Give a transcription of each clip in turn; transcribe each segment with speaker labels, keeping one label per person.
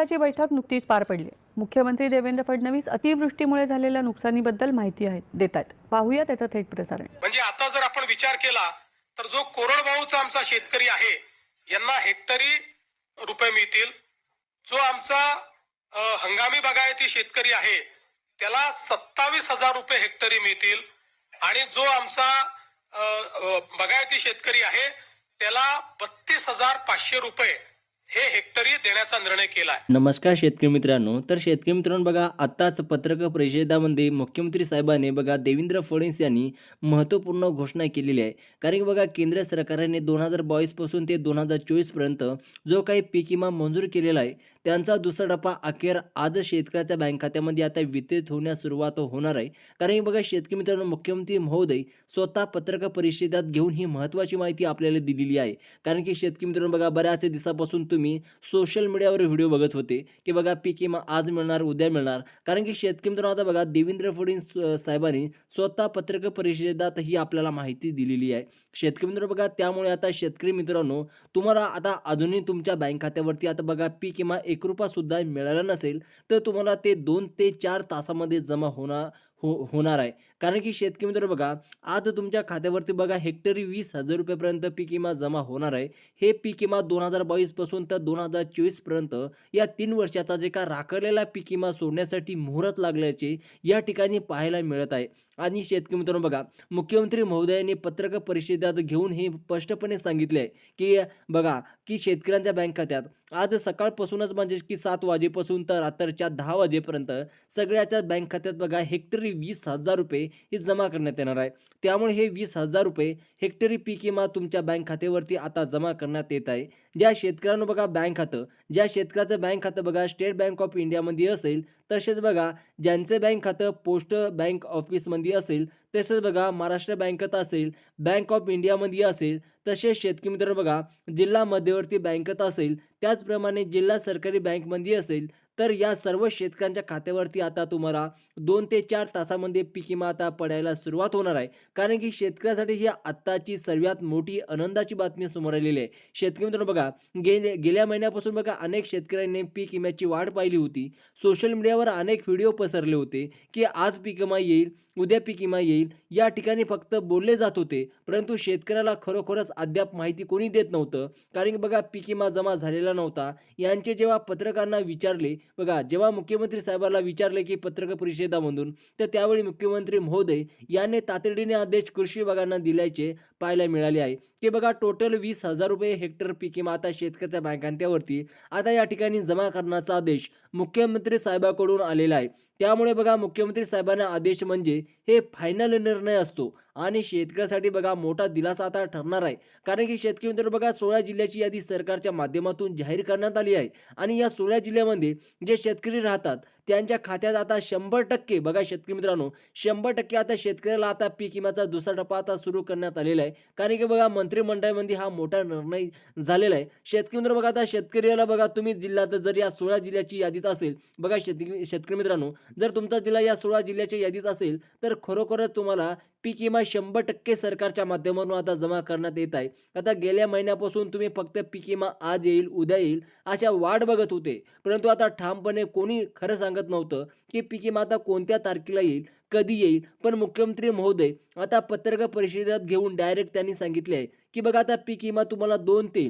Speaker 1: मंत्रिमंडळाची बैठक नुकतीच पार पडली. मुख्यमंत्री देवेंद्र फडणवीस अतिवृष्टीमुळे झालेल्या नुकसानीबद्दल माहिती आहे देत आहेत पाहूया त्याचं थेट प्रसारण.
Speaker 2: म्हणजे आता जर आपण विचार केला तर जो कोरडवाहूचा आमचा शेतकरी आहे यांना हेक्टरी रुपये मिळतील. जो आमचा हंगामी बागायती शेतकरी आहे त्याला सत्तावीस हजार रुपये हेक्टरी मिळतील. आणि जो आमचा बागायती शेतकरी आहे त्याला बत्तीस हजार पाचशे रुपये हे हेक्टरी देण्याचा निर्णय केला आहे
Speaker 3: नमस्कार शेतकरी मित्रांनो तर शेतकरी मित्रांनो बघा आताच पत्रकार परिषदामध्ये मुख्यमंत्री साहेबांनी बघा देवेंद्र फडणवीस यांनी महत्त्वपूर्ण घोषणा केलेली आहे. कारण की बघा केंद्र सरकारने दोन हजार बावीसपासून ते दोन हजार चोवीसपर्यंत जो काही पीक विमा मंजूर केलेला आहे त्यांचा दुसरा टप्पा अखेर आज शेतकऱ्याच्या बँक खात्यामध्ये आता वितरित होण्यास सुरुवात होणार आहे. कारण की बघा शेतकरी मित्रांनो मुख्यमंत्री महोदय स्वतः पत्रकार परिषदेत घेऊन ही महत्त्वाची माहिती आपल्याला दिलेली आहे. कारण की शेतकरी मित्रांनो बघा बऱ्याच दिवसापासून तुम्ही सोशल मीडियावर व्हिडिओ बघत होते की बघा पीक विमा आज मिळणार उद्या मिळणार. कारण की शेतकरी मित्रांनो आता बघा देवेंद्र फडणवीस साहेबांनी स्वतः पत्रकार परिषदेत ही आपल्याला माहिती दिलेली आहे. शेतकरी मित्र बघा त्यामुळे आता शेतकरी मित्रांनो तुम्हाला आता अजूनही तुमच्या बँक खात्यावरती आता बघा पीक विमा एक रुपया सुद्धा मिळाला नसेल तर तुम्हाला ते दोन ते चार तासामध्ये जमा होणार हो होणार आहे. कारण की शेतकरी मित्र बघा आज तुमच्या खात्यावरती बघा हेक्टरी वीस हजार रुपयेपर्यंत पीक विमा जमा होणार आहे. हे पीक विमा दोन हजार बावीसपासून तर दोन हजार चोवीसपर्यंत या तीन वर्षाचा जे का राखलेला पीक विमा सोडण्यासाठी मुहूर्त लागल्याचे या ठिकाणी पाहायला मिळत आहे. आणि शेतकरी मित्रांनो बघा मुख्यमंत्री महोदयांनी पत्रकार परिषदेत घेऊन हे स्पष्टपणे सांगितले आहे की बघा की शेतकऱ्यांच्या बँक खात्यात आज सकाळपासूनच म्हणजे की सात वाजेपासून तर रात्रीच्या दहा वाजेपर्यंत सगळ्याच्या बँक खात्यात बघा हेक्टरी वीस हजार रुपये हे जमा करण्यात येणार आहे. त्यामुळे हे वीस हजार रुपये हेक्टरी पीक विमा तुमच्या बँक खात्यावरती आता जमा करण्यात येत आहे. ज्या शेतकऱ्यांना बघा बँक खातं ज्या शेतकऱ्याचं बँक खातं बघा स्टेट बँक ऑफ इंडियामध्ये असेल तसेच बघा ज्यांचं बँक खातं पोस्ट बँक ऑफिसमध्ये असेल तसेच बघा महाराष्ट्र बँकेत असेल बँक ऑफ इंडियामध्ये असेल तसेच शेतकरी मित्र बघा जिल्हा मध्यवर्ती बँकेत असेल त्याचप्रमाणे जिल्हा सरकारी बँकमध्ये असेल तर या सर्व शेतकऱ्यांच्या खात्यावरती आता तुम्हाला दोन ते चार तासामध्ये पीक विमा आता पडायला सुरुवात होणार आहे. कारण की शेतकऱ्यासाठी ही आत्ताची सर्वात मोठी आनंदाची बातमी समोर आलेली आहे. शेतकरी मित्रांनो बघा गेले गेल्या महिन्यापासून बघा अनेक शेतकऱ्यांनी पीक विम्याची वाढ पाहिली होती. सोशल मीडियावर अनेक व्हिडिओ पसरले होते की आज पीक विमा येईल उद्या पीक विमा येईल या ठिकाणी फक्त बोलले जात होते. परंतु शेतकऱ्याला खरोखरच अद्याप माहिती कोणी देत नव्हतं. कारण की बघा पीक विमा जमा झालेला नव्हता. यांचे जेव्हा पत्रकारांना विचारले बघा जेव्हा मुख्यमंत्री साहेबाला विचारले की पत्रकार परिषदामधून तर त्यावेळी मुख्यमंत्री महोदय यांनी तातडीने आदेश कृषी विभागांना दिल्याचे पाहायला मिळाले आहे. की बघा टोटल वीस हजार रुपये हेक्टर पिके माता आता शेतकऱ्याच्या बँकांत्यावरती आता या ठिकाणी जमा करण्याचा आदेश मुख्यमंत्री साहेबाकडून आलेला आहे. त्यामुळे बघा मुख्यमंत्री साहेबांना आदेश म्हणजे हे फायनल निर्णय असतो. आणि शेतकऱ्यासाठी बघा मोठा दिलासा आता ठरणार आहे. कारण की शेतकरी मित्र बघा सोळा जिल्ह्याची यादी सरकारच्या माध्यमातून जाहीर करण्यात आली आहे. आणि या सोळा जिल्ह्यामध्ये जे शेतकरी राहतात त्यांच्या खात्यात आता शंभर टक्के बघा शेतकरी मित्रांनो शंभर टक्के आता शेतकऱ्याला आता पीक विम्याचा दुसरा टप्पा आता सुरू करण्यात आलेला आहे. कारण की बघा मंत्रिमंडळामध्ये हा मोठा निर्णय झालेला आहे. शेतकरी मित्र बघा आता शेतकऱ्याला बघा तुम्ही जिल्ह्यात जर या सोळा जिल्ह्याची यादीत असेल बघा शेतकरी शेतकरी मित्रांनो जर तुमचा जिल्हा या सोळा जिल्ह्याच्या यादीत असेल तर खरोखरच तुम्हाला पीक विमा शंभर टक्के सरकारच्या माध्यमातून आता जमा करण्यात येत आहे. आता गेल्या महिन्यापासून तुम्ही फक्त पीक विमा आज येईल उद्या येईल अशा वाट बघत होते. परंतु आता ठामपणे कोणी खरं सांगत नव्हतं की पीक विमा आता कोणत्या तारखेला येईल कधी येईल. पण मुख्यमंत्री महोदय आता पत्रकार परिषदेत घेऊन डायरेक्ट त्यांनी सांगितले आहे की बघा आता पीक विमा तुम्हाला दोन ते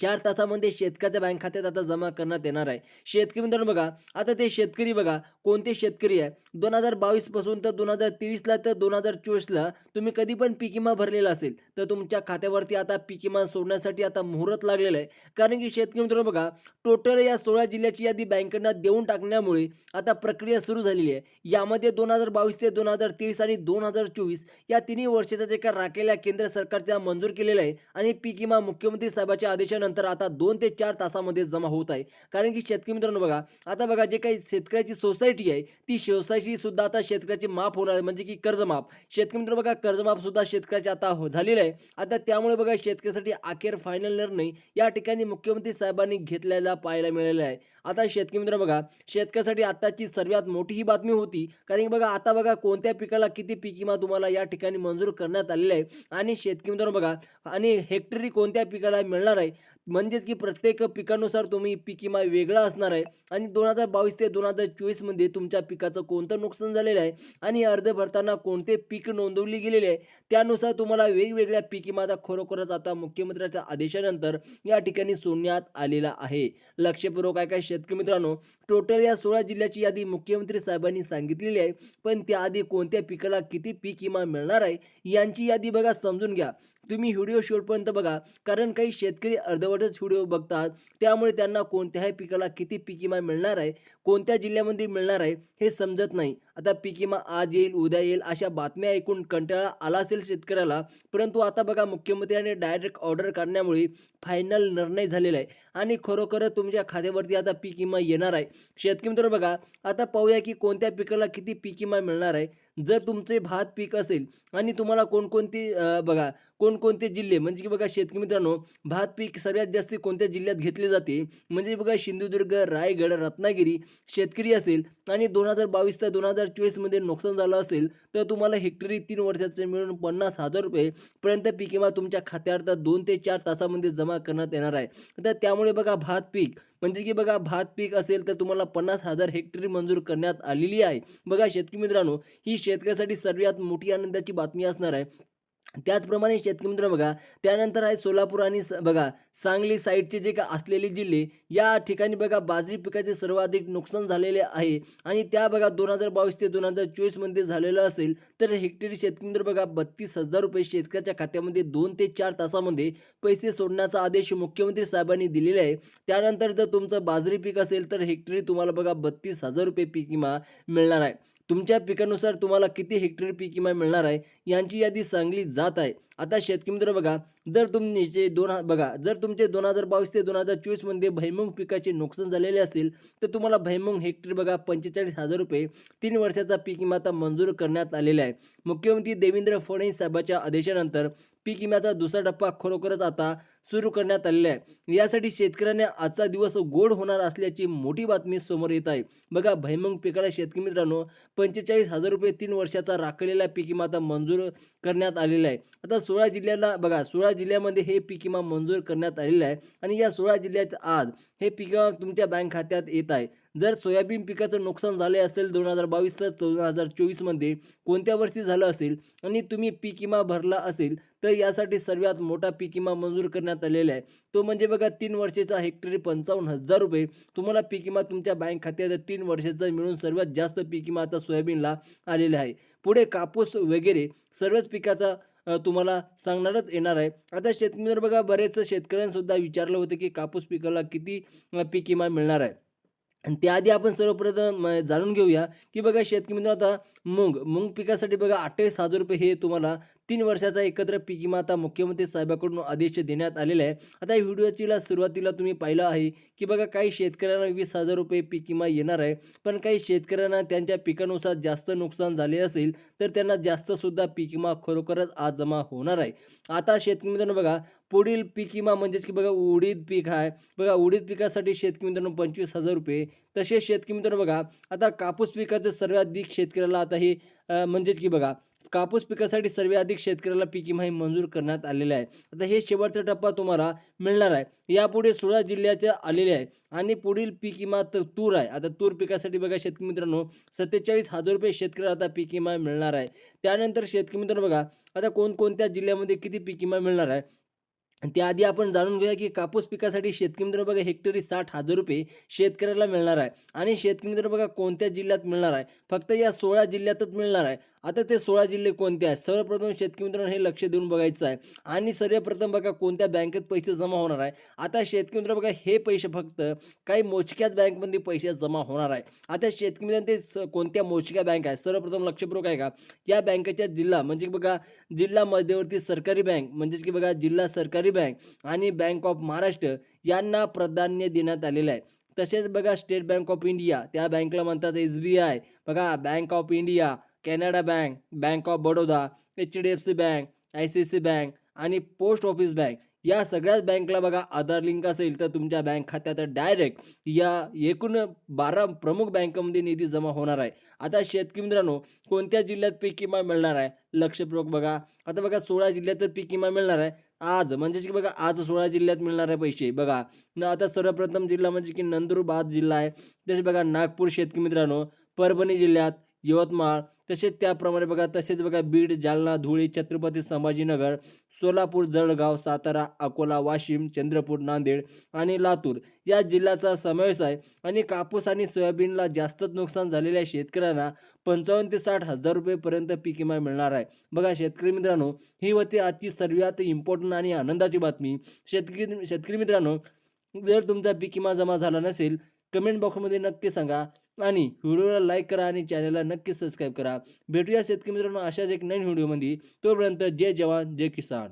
Speaker 3: चार तासामध्ये शेतकऱ्याच्या बँक खात्यात आता जमा करण्यात येणार आहे. शेतकरी मित्रांनो बघा आता ते शेतकरी बघा कोणते शेतकरी आहे? दोन हजार बावीसपासून तर दोन हजार तेवीसला तर दोन हजार चोवीसला तुम्ही कधी पण पीक विमा भरलेला असेल तर तुमच्या खात्यावरती आता पीक विमा सोडण्यासाठी आता मुहूर्त लागलेलं आहे. कारण की शेतकरी मित्रांनो बघा टोटल या सोळा जिल्ह्याची यादी बँकांना देऊन टाकण्यामुळे आता प्रक्रिया सुरू झालेली आहे. यामध्ये दोन हजार बावीस ते दोन हजार तेवीस आणि दोन हजार चोवीस या तिन्ही वर्षाचा जे काय राखेल्या केंद्र सरकारच्या मंजूर केलेलं आहे आणि पीक विमा मुख्यमंत्री साहेबाच्या नंतर आता दोन ते चार तासामध्ये जमा होत आहे. कारण की शेतकरी मित्रांनो बघा आता बघा जे काही शेतकऱ्याची सोसायटी आहे ती सोसायटी सुद्धा आता शेतकऱ्याची माफ होणार आहे म्हणजे की कर्जमाफ शेतकरी मित्र बघा कर्जमाफ सुद्धा शेतकऱ्याचे आता हो झालेलं आहे. आता त्यामुळे बघा शेतकऱ्यासाठी अखेर फायनल निर्णय या ठिकाणी मुख्यमंत्री साहेबांनी घेतलेला पाहायला मिळालेला आहे. आता शेतकरी मित्र बघा शेतकऱ्यासाठी आताची सर्वात मोठी ही बातमी होती. कारण की बघा आता बघा कोणत्या पिकाला किती पीक विमा तुम्हाला या ठिकाणी मंजूर करण्यात आलेला आहे. आणि शेतकरी मित्रांनो बघा आणि हेक्टरी कोणत्या पिकाला मिळणार आहे? म्हणजेच की प्रत्येक पिकानुसार तुम्ही पीक विमा वेगळा असणार आहे. आणि दोन हजार बावीस ते दोन हजार चोवीसमध्ये तुमच्या पिकाचं कोणतं नुकसान झालेलं आहे? आणि अर्ज भरताना कोणते पीक नोंदवली गेलेले आहे? त्यानुसार तुम्हाला वेगवेगळ्या पीक विमाचा खरोखरच आता मुख्यमंत्र्याच्या आदेशानंतर या ठिकाणी सोडण्यात आलेला आहे. लक्षपूर्वक काय काय शेतकरी मित्रांनो? टोटल या सोळा जिल्ह्याची यादी मुख्यमंत्री साहेबांनी सांगितलेली आहे. पण त्याआधी कोणत्या पिकाला किती पीक विमा मिळणार आहे? यांची यादी बघा समजून घ्या. तुम्ही व्हिडिओ शेवटपर्यंत बघा. कारण काही शेतकरी अर्धवटच व्हिडिओ बघतात. त्यामुळे त्यांना कोणत्याही पिकाला किती पीक मिळणार आहे कोणत्या जिल्ह्यामध्ये मिळणार आहे हे समजत नाही. आता पीक विमा आज येईल उद्या येईल अशा बातम्या ऐकून कंटाळा आला असेल शेतकऱ्याला. परंतु आता बघा मुख्यमंत्र्यांनी डायरेक्ट ऑर्डर करण्यामुळे फायनल निर्णय झालेला आहे. आणि खरोखर तुमच्या खात्यावरती आता पीक विमा येणार आहे. शेतकरी मित्र बघा आता पाहूया की कोणत्या पिकाला किती पीक विमा मिळणार आहे. जर तुमचे भात पीक असेल आणि तुम्हाला कोणकोणती बघा कोणकोणते जिल्हे म्हणजे की बघा शेतकरी मित्रांनो भात पीक सगळ्यात जास्त कोणत्या जिल्ह्यात घेतले जाते? म्हणजे बघा सिंधुदुर्ग रायगड रत्नागिरी शेतकरी असेल. आणि दोन हजार बावीस ते दोन हजार चोवीसमध्ये नुकसान झालं असेल तर तुम्हाला हेक्टरी तीन वर्षाचे मिळून पन्नास हजार रुपयेपर्यंत पीक विमा तुमच्या खात्यावर तर दोन ते चार तासामध्ये जमा करण्यात येणार आहे. तर त्यामुळे बघा भात पीक म्हणजे की बघा भात पीक असेल तर तुम्हाला पन्नास हजार हेक्टरी मंजूर करण्यात आलेली आहे. बघा शेतकरी मित्रांनो ही शेतकऱ्यासाठी सर्वात मोठी आनंदाची बातमी असणार आहे. त्याचप्रमाणे शेतकरी मित्र बघा त्यानंतर आहे सोलापूर आणि स- बघा सांगली साईडचे जे का असलेले जिल्हे या ठिकाणी बघा बाजरी पिकाचे सर्वाधिक नुकसान झालेले आहे. आणि त्या बघा दोन हजार बावीस ते दोन हजार चोवीसमध्ये झालेलं असेल तर हेक्टरी शेतकरी मित्र बघा बत्तीस हजार रुपये शेतकऱ्याच्या खात्यामध्ये दोन ते चार तासामध्ये पैसे सोडण्याचा आदेश मुख्यमंत्री साहेबांनी दिलेला आहे. त्यानंतर जर तुमचं बाजरी पीक असेल तर हेक्टरी तुम्हाला बघा बत्तीस हजार रुपये पीक विमा मिळणार आहे. तुमच्या पिकानुसार तुम्हाला किती हेक्टरी पीक विमा मिळणार आहे यांची यादी सांगली जात आहे. आता शेतकरी मित्र बघा जर तुमचे दोन बघा जर तुमचे दोन हजार बावीस ते दोन हजार चोवीसमध्ये भैमुग पिकाचे नुकसान झालेले असेल तर तुम्हाला भैमुंग हेक्टर बघा पंचेचाळीस हजार रुपये तीन वर्षाचा पीक विमा आता मंजूर करण्यात आलेला आहे. मुख्यमंत्री देवेंद्र फडणवीस साहेबाच्या आदेशानंतर पीक विम्याचा दुसरा टप्पा खरोखरच आता सुरू करण्यात आलेला आहे. यासाठी शेतकऱ्यांना आजचा दिवस गोड होणार असल्याची मोठी बातमी समोर येत आहे. बघा भैमंग पिकाला शेतकरी मित्रांनो पंचेचाळीस हजार रुपये तीन वर्षाचा राखलेला पीक विमा आता मंजूर करण्यात आलेला आहे. आता सोळा जिल्ह्याला बघा सोळा जिल्ह्यामध्ये हे पीक विमा मंजूर करण्यात आलेलं आहे. आणि या सोळा जिल्ह्यात आज हे पीक विमा तुमच्या बँक खात्यात येत आहे. जर सोयाबीन पिकाचं नुकसान झाले असेल दोन हजार बावीस दोन हजार चोवीसमध्ये कोणत्या वर्षी झालं असेल आणि तुम्ही पीक विमा भरला असेल तर यासाठी सर्वात मोठा पीक विमा मंजूर करण्यात आलेला आहे. तो म्हणजे बघा तीन वर्षाचा हेक्टरी पंचावन्न हजार रुपये. तुम्हाला पीक विमा तुमच्या बँक खात्यात तीन वर्षाचा मिळून सर्वात जास्त पीक विमा आता सोयाबीनला आलेला आहे. पुढे कापूस वगैरे सर्वच पिकाचा तुम्हाला सांगणारच येणार आहे. आता शेतकरी बघा बरेच शेतकऱ्यांसुद्धा विचारलं होतं की कापूस पिकाला किती पीक विमा मिळणार आहे. आणि त्याआधी आपण सर्वप्रथम जाणून घेऊया की बघा शेतकरी मित्रांनो आता मूग मूग पिकासाठी बघा अठ्ठावीस हजार रुपये हे तुम्हाला तीन वर्षाचा एकत्र पीक विमा आता मुख्यमंत्री साहेबाकडून आदेश देण्यात आलेला आहे. आता या व्हिडिओचीला सुरुवातीला तुम्ही पाहिलं आहे की बघा काही शेतकऱ्यांना वीस हजार रुपये पीक विमा येणार आहे पण काही शेतकऱ्यांना त्यांच्या पिकानुसार जास्त नुकसान झाले असेल तर त्यांना जास्तसुद्धा पीक विमा खरोखरच आज जमा होणार आहे. आता शेतकरी मित्रांनो बघा पुढील पीक विमा म्हणजेच की बघा उडीद पीक आहे. बघा उडीद पिकासाठी शेतकरी मित्रांनो पंचवीस हजार रुपये. तसेच शेतकरी मित्रांनो बघा आता कापूस पिकाचं सर्वाधिक शेतकऱ्याला आता हे म्हणजेच की बघा कापूस पिकासाठी सर्वे अधिक शेतकऱ्याला पीक विमा मंजूर करण्यात आलेले आहे. आता हे शेवटचा टप्पा तुम्हाला मिळणार आहे. यापुढे सोळा जिल्ह्याच्या आलेले आहे आणि पुढील पीक विमा तर तूर आहे. आता तूर पिकासाठी बघा शेतकरी मित्रांनो सत्तेचाळीस हजार रुपये शेतकऱ्याला आता पीक विमा मिळणार आहे. त्यानंतर शेतकरी मित्रांनो बघा आता कोणकोणत्या जिल्ह्यामध्ये किती पीक विमा मिळणार आहे? त्याआधी आपण जाणून घेऊया की कापूस पिकासाठी शेतकी मित्र बघा हेक्टरी साठ हजार रुपये शेतकऱ्याला मिळणार आहे. आणि शेतकी मित्र बघा कोणत्या जिल्ह्यात मिळणार आहे? फक्त या सोळा जिल्ह्यातच मिळणार आहे. आता ते सोळा जिल्हे कोणते आहेत? सर्वप्रथम शेतकरी मित्रांनो हे लक्ष देऊन बघायचं आहे. आणि सर्वप्रथम बघा कोणत्या बँकेत पैसे जमा होणार आहे? आता शेतकरी मित्र बघा हे पैसे फक्त काही मोजक्याच बँकमध्ये पैसे जमा होणार आहे. आता शेतकरी मित्रांनो ते स- कोणत्या मोजक्या बँक आहे सर्वप्रथम लक्षपूर्वक आहे का? या बँकेच्या जिल्हा म्हणजे बघा जिल्हा मध्यवर्ती सरकारी बँक म्हणजेच की बघा जिल्हा सरकारी बँक आणि बँक ऑफ महाराष्ट्र यांना प्राधान्य देण्यात आलेलं आहे. तसेच बघा स्टेट बँक ऑफ इंडिया त्या बँकला म्हणतात एस बी आय. बघा bank of India Canara bank bank of Baroda H D F C bank I C C bank आणि पोस्ट ऑफिस बँक. या सगळ्याच बँकला बघा आधार लिंक असेल तर तुमच्या बँक खात्यात डायरेक्ट या एकूण बारा प्रमुख बँकांमध्ये निधी जमा होणार आहे. आता शेतकरी मित्रांनो कोणत्या जिल्ह्यात पीक विमा मिळणार आहे? लक्षपूर्वक बघा. आता बघा सोळा जिल्ह्यात पीक विमा मिळणार आहे. आज म्हणजेच की बघा आज सोळा जिल्ह्यात मिळणारे पैसे. बघा न आता सर्वप्रथम जिल्हा म्हणजे की नंदुरबार जिल्हा आहे. तसे बघा नागपूर शेतकरी मित्रांनो परभणी जिल्ह्यात यवतमाळ तसेच त्याप्रमाणे बघा तसेच बघा बीड जालना धुळे छत्रपती संभाजीनगर सोलापूर जळगाव सातारा अकोला वाशिम चंद्रपूर नांदेड आणि लातूर या जिल्ह्याचा समावेश आहे आणि कापूस आणि सोयाबीनला जास्तच नुकसान झालेल्या शेतकऱ्यांना पंचावन्न ते साठ हजार रुपयेपर्यंत पीक विमा मिळणार आहे. बघा शेतकरी मित्रांनो ही होती आजची सर्वात इम्पॉर्टंट आणि आनंदाची बातमी. शेतकरी शेतकरी मित्रांनो जर तुमचा पीक विमा जमा झाला नसेल कमेंट बॉक्समध्ये नक्की सांगा. आणि व्हिडिओला लाईक करा आणि चॅनलला नक्की सबस्क्राईब करा. भेटूया शेतकरी मित्रांनो अशाच एक नवीन व्हिडिओमध्ये. तोपर्यंत जय जवान जय किसान.